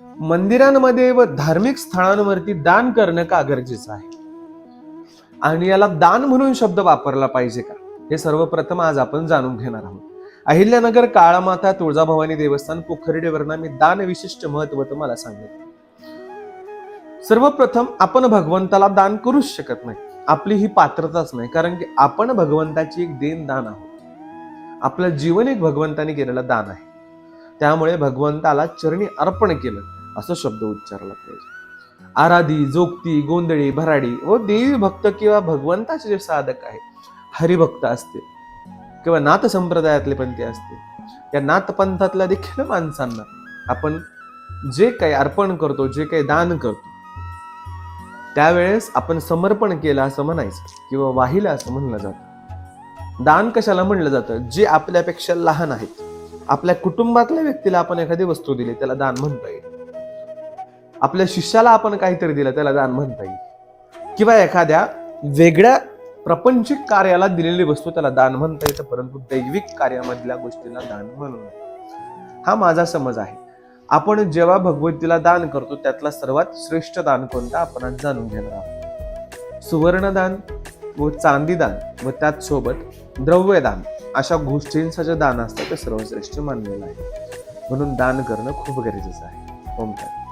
मंदिरांमध्ये व धार्मिक स्थळांवरती दान करणं का गरजेचं आहे? आणि याला दान म्हणून शब्द वापरला पाहिजे का? हे सर्वप्रथम आज आपण जाणून घेणार आहोत. अहिल्यानगर काळामाता तुळजाभवानी देवस्थान पोखर्डेवरनं मी दान विशिष्ट महत्त्व तुम्हाला सांगितलं सर्वप्रथम आपण भगवंताला दान करूच शकत नाही. आपली ही पात्रताच नाही कारण की आपण भगवंताची एक देण दान आहोत. आपलं जीवन एक भगवंताने केलेलं दान आहे. त्यामुळे भगवंताला चरणी अर्पण केलं असं शब्द उच्चारला पाहिजे. आराधी जोगती गोंधळी भराडी व देवी भक्त किंवा भगवंताचे जे साधक आहे हरिभक्त असते. किंवा नाथ संप्रदायातले पंथी असते. या नाथ पंथातल्या देखील माणसांना आपण जे काही अर्पण करतो जे काही दान करतो त्यावेळेस आपण समर्पण केलं असं म्हणायचं किंवा वाहिलं असं म्हणलं जातं. दान कशाला म्हणलं जातं? जे आपल्यापेक्षा लहान आहेत. आपल्या कुटुंबातल्या व्यक्तीला आपण एखादी वस्तू दिली त्याला दान म्हणता येईल. आपल्या शिष्याला आपण काहीतरी दिलं त्याला दान म्हणता येईल. किंवा एखाद्या वेगळ्या प्रपंचिक कार्याला दिलेली वस्तू त्याला दान म्हणता येतं परंतु दैविक कार्यामधल्या गोष्टीला दान म्हणू नये हा माझा समज आहे. आपण जेव्हा भगवतीला दान करतो त्यातला सर्वात श्रेष्ठ दान कोणता? आपण आज जाणून घेणार आहोत. सुवर्णदान व चांदीदान व त्याचसोबत द्रव्यदान. अशा गोष्टींचा जे दान असतं ते सर्वश्रेष्ठ मानलेलं आहे. म्हणून दान करणं खूप गरजेचं आहे. ओमकार